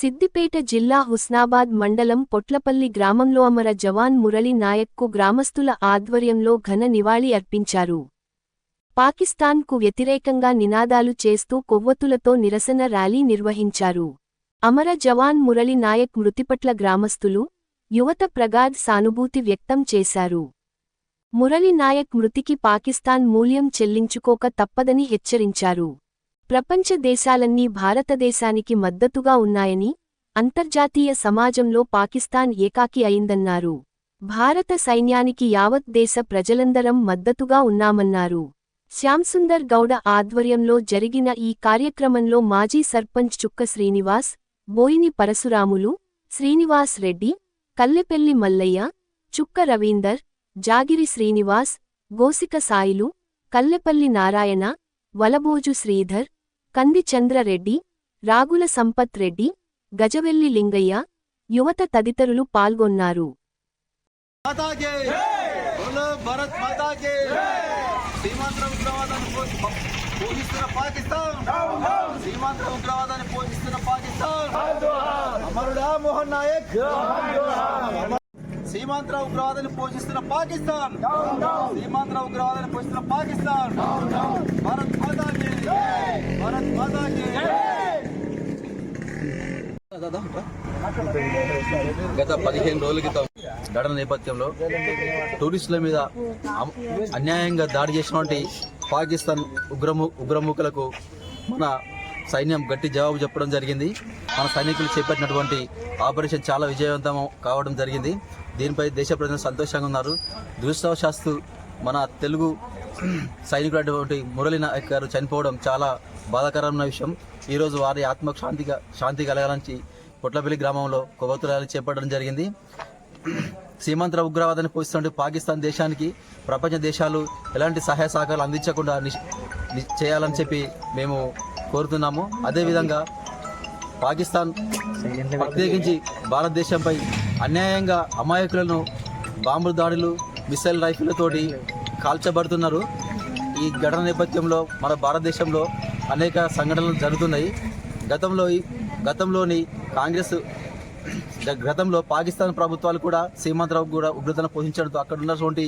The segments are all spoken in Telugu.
సిద్దిపేట జిల్లా హుస్నాబాద్ మండలం పొట్లపల్లి గ్రామంలో అమర జవాన్ మురళి నాయక్కు గ్రామస్తుల ఆధ్వర్యంలో ఘన నివాళి అర్పించారు. పాకిస్తాన్కు వ్యతిరేకంగా నినాదాలు చేస్తూ కొవ్వొత్తులతో నిరసన ర్యాలీ నిర్వహించారు. అమర జవాన్ మురళి నాయక్ మృతిపట్ల గ్రామస్తులు యువత ప్రగాఢ్ సానుభూతి వ్యక్తం చేశారు. మురళి నాయక్ మృతికి పాకిస్తాన్ మూల్యం చెల్లించుకోక తప్పదని హెచ్చరించారు. ప్రపంచ దేశాలన్నీ భారతదేశానికి మద్దతుగా ఉన్నాయని అంతర్జాతీయ సమాజంలో పాకిస్తాన్ ఏకాకి అయిందన్నారు. భారత సైన్యానికి యావత్ దేశ ప్రజలందరం మద్దతుగా ఉన్నామన్నారు. శ్యాంసుందర్ గౌడ ఆధ్వర్యంలో జరిగిన ఈ కార్యక్రమంలో మాజీ సర్పంచ్ చుక్క శ్రీనివాస్ బోయిని పరశురాములు శ్రీనివాస్ రెడ్డి కల్లెపెల్లి మల్లయ్య చుక్క రవీందర్ జాగిరి శ్రీనివాస్ గోసిక సాయిలు కల్లెపల్లి నారాయణ వలబోజు శ్రీధర్ కంది చంద్రరెడ్డి రాగుల సంపత్ రెడ్డి గజవెల్లి లింగయ్య యువత తదితరులు పాల్గొన్నారు. పోషిస్తున్న పాకిస్తాన్! సీమాంధ్ర ఉగ్రవాదాన్ని పోషిస్తున్న పాకిస్తాన్! సీమాంధ్ర ఉగ్రవాదాన్ని పోషిస్తున్న పాకిస్తాన్! భారత్ మాతా గత పదిహేను రోజుల క్రితం ఘటన నేపథ్యంలో టూరిస్టుల మీద అన్యాయంగా దాడి చేసినటువంటి పాకిస్తాన్ ఉగ్రము ఉగ్రముఖులకు మన సైన్యం గట్టి జవాబు చెప్పడం జరిగింది. మన సైనికులు చేపట్టినటువంటి ఆపరేషన్ చాలా విజయవంతం కావడం జరిగింది. దీనిపై దేశ ప్రజలు సంతోషంగా ఉన్నారు. దురదృష్టవశాస్తు మన తెలుగు సైనికుడైనటువంటి మురళీ నాయక్ గారు చనిపోవడం చాలా బాధాకరమైన విషయం. ఈరోజు వారి ఆత్మకు శాంతిగా శాంతి కలగాలని పొట్లపల్లి గ్రామంలో కొవ్వొత్తు చేపట్టడం జరిగింది. సీమాంతర ఉగ్రవాదాన్ని పోషిస్తున్న పాకిస్తాన్ దేశానికి ప్రపంచ దేశాలు ఎలాంటి సహాయ సహకారాలు అందించకుండా చేయాలని చెప్పి మేము కోరుతున్నాము. అదేవిధంగా పాకిస్తాన్ ప్రత్యేకించి భారతదేశంపై అన్యాయంగా అమాయకులను బాంబు దాడులు మిసైల్ రైఫిళ్ళతోటి కాల్చబడుతున్నారు. ఈ ఘటన నేపథ్యంలో మన భారతదేశంలో అనేక సంఘటనలు జరుగుతున్నాయి. గతంలో గతంలోని కాంగ్రెస్ గతంలో పాకిస్తాన్ ప్రభుత్వాలు కూడా సీమాంతరావు కూడా ఉగ్రతను పోషించడంతో అక్కడ ఉన్నటువంటి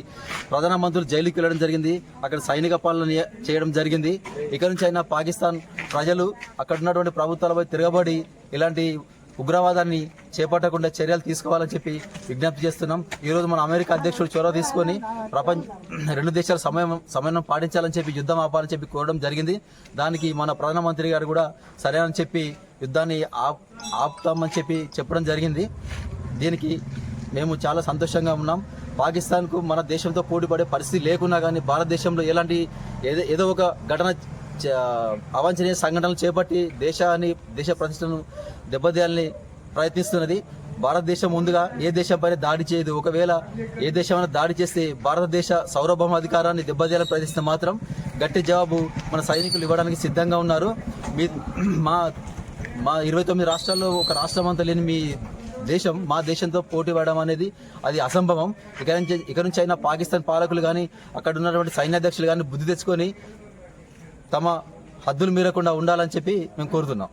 ప్రధానమంత్రులు జైలుకి వెళ్ళడం జరిగింది. అక్కడ సైనిక పాలన చేయడం జరిగింది. ఇక నుంచి అయినా పాకిస్తాన్ ప్రజలు అక్కడ ఉన్నటువంటి ప్రభుత్వాలపై తిరగబడి ఇలాంటి ఉగ్రవాదాన్ని చేపట్టకుండా చర్యలు తీసుకోవాలని చెప్పి విజ్ఞప్తి చేస్తున్నాం. ఈరోజు మన అమెరికా అధ్యక్షుడు చొరవ తీసుకొని ప్రపంచ రెండు దేశాల సమయం సమయం పాటించాలని చెప్పి యుద్ధం ఆపాలని చెప్పి కోరడం జరిగింది. దానికి మన ప్రధానమంత్రి గారు కూడా సరేనని చెప్పి యుద్ధాన్ని ఆప్ ఆపుతామని చెప్పి చెప్పడం జరిగింది. దీనికి మేము చాలా సంతోషంగా ఉన్నాం. పాకిస్తాన్కు మన దేశంతో పోటీపడే పరిస్థితి లేకున్నా కానీ భారతదేశంలో ఎలాంటి ఏదో ఏదో ఒక ఘటన అవాంఛనీయ సంఘటనలు చేపట్టి దేశాన్ని దేశ ప్రతిష్టను దెబ్బతీయాలని ప్రయత్నిస్తున్నది. భారతదేశం ముందుగా ఏ దేశంపైన దాడి చేయదు. ఒకవేళ ఏ దేశమైనా దాడి చేస్తే భారతదేశ సౌరభౌమ అధికారాన్ని దెబ్బతీయాలని ప్రయత్నిస్తే మాత్రం గట్టి జవాబు మన సైనికులు ఇవ్వడానికి సిద్ధంగా ఉన్నారు. మీ మా మా ఇరవై తొమ్మిది రాష్ట్రాల్లో ఒక రాష్ట్రం అంతా లేని మీ దేశం మా దేశంతో పోటీ పడడం అనేది అది అసంభవం. ఇక నుంచి ఇక నుంచి అయినా పాకిస్తాన్ పాలకులు కానీ అక్కడ ఉన్నటువంటి సైన్యాధ్యక్షులు కానీ బుద్ధి తెచ్చుకొని తమ హద్దులు మీరకుండా ఉండాలని చెప్పి మేము కోరుతున్నాం.